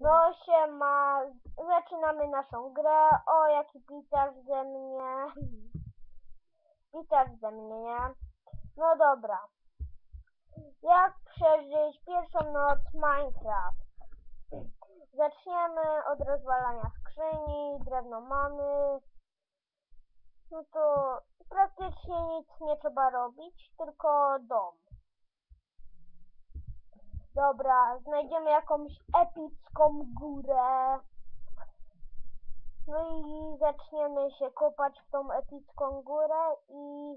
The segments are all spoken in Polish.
No siema, zaczynamy naszą grę. O, jaki pisarz ze mnie. Pisarz ze mnie. No dobra. Jak przeżyć pierwszą noc Minecraft? Zaczniemy od rozwalania skrzyni, drewno mamy. No to praktycznie nic nie trzeba robić, tylko dom. Dobra, znajdziemy jakąś epicką górę. No i zaczniemy się kopać w tą epicką górę i...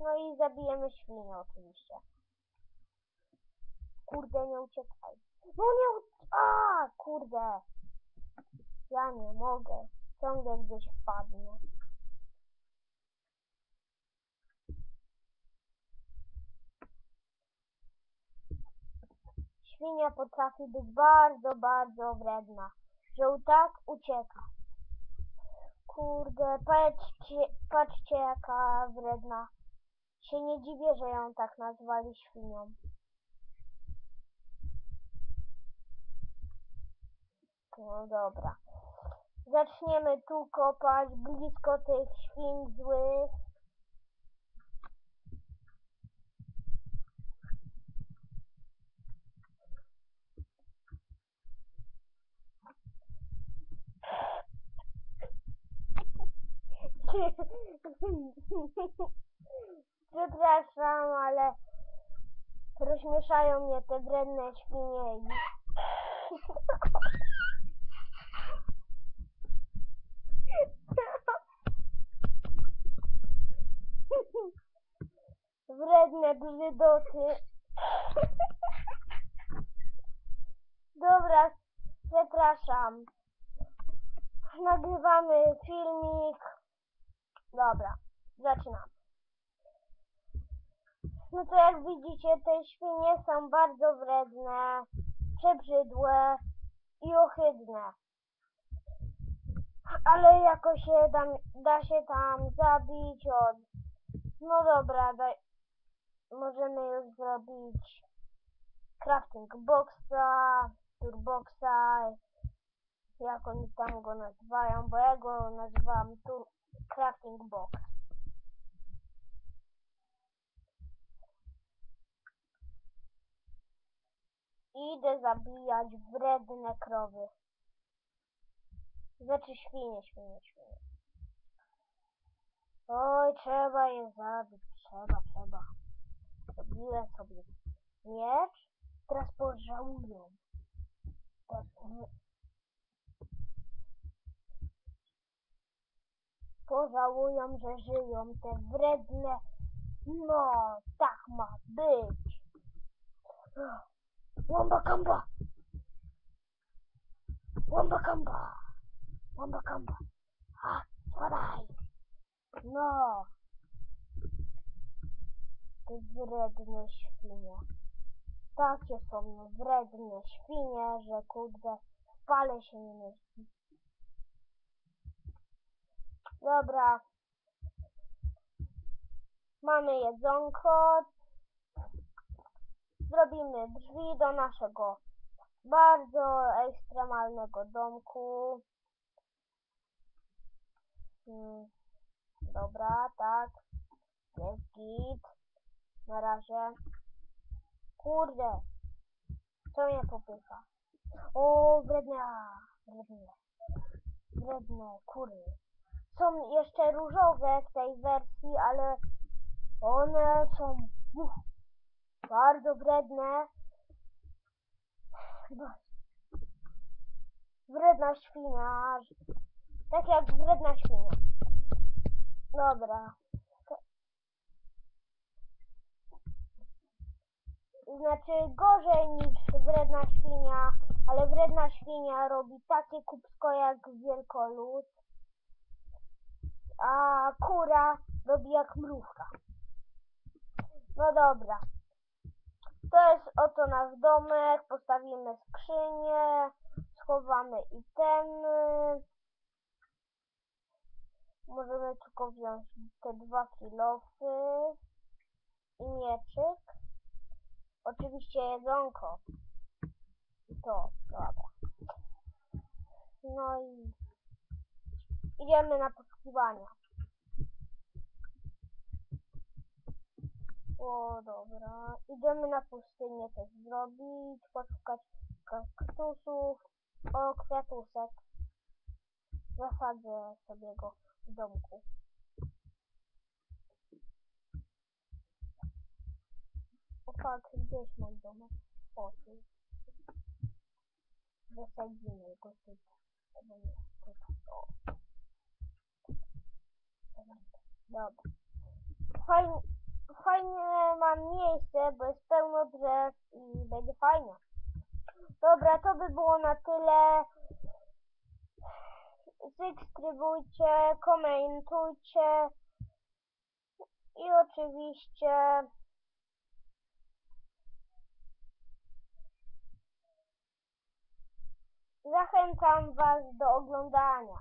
No i zabijemy świnię oczywiście. Kurde, nie uciekaj. No nie u... A, kurde. Ja nie mogę. Ciągle gdzieś wpadnę. Świnia potrafi być bardzo, bardzo wredna. Że tak ucieka. Kurde, patrzcie, patrzcie jaka wredna. Się nie dziwię, że ją tak nazwali świnią. No dobra. Zaczniemy tu kopać blisko tych świń złych. Przepraszam, ale rozśmieszają mnie te wredne świnie. Wredne brzydoty. Dobra, przepraszam. Nagrywamy filmik. Dobra, zaczynamy. No to jak widzicie, te świnie są bardzo wredne, przebrzydłe i ohydne. Ale jakoś się tam, da się tam zabić od... No dobra, daj... możemy już zrobić crafting boxa, turboxa, jak oni tam go nazywają, bo ja go nazywam tur crafting box. Idę zabijać wredne krowy. Znaczy świnie, świnie, świnie. Oj, trzeba je zabić, trzeba, trzeba. Zrobiłem sobie miecz, teraz pożałują. Teraz Pożałują, że żyją te wredne. No, tak ma być. Łamba kamba! Łamba kamba! Łamba kamba! A, spadaj! No! Te wredne świnie. Takie są wredne świnie, że kurde, w pale się nie mieści. Dobra. Mamy jedzonko. Zrobimy drzwi do naszego bardzo ekstremalnego domku. Hmm. Dobra, tak. Jest git. Na razie. Kurde. Co mnie popycha? O, wredne. Wredne. Wredne kury. Są jeszcze różowe w tej wersji, ale one są uff, bardzo. Chyba Wredna świnia. Tak jak wredna świnia. Dobra. Znaczy gorzej niż wredna świnia, ale wredna świnia robi takie kubsko jak wielkolud, a kura robi jak mrówka. No dobra. To jest oto nasz domek, postawimy skrzynię, schowamy itemy. Możemy tylko wziąć te dwa kilofy i mieczyk. oczywiście jedzonko. I to, dobra. No i idziemy na poszukiwania. O, dobra. Idziemy na pustynię też zrobić, poszukać kaktusów. O, kwiatusek. Zasadzę sobie go w domku. O tak, gdzieś mój domek. O, tu. Zasadzimy go tutaj. Tutaj. Dobra. Fajnie, fajnie mam miejsce, bo jest pełno drzew i będzie fajnie. Dobra, to by było na tyle. Subskrybujcie, komentujcie i oczywiście zachęcam Was do oglądania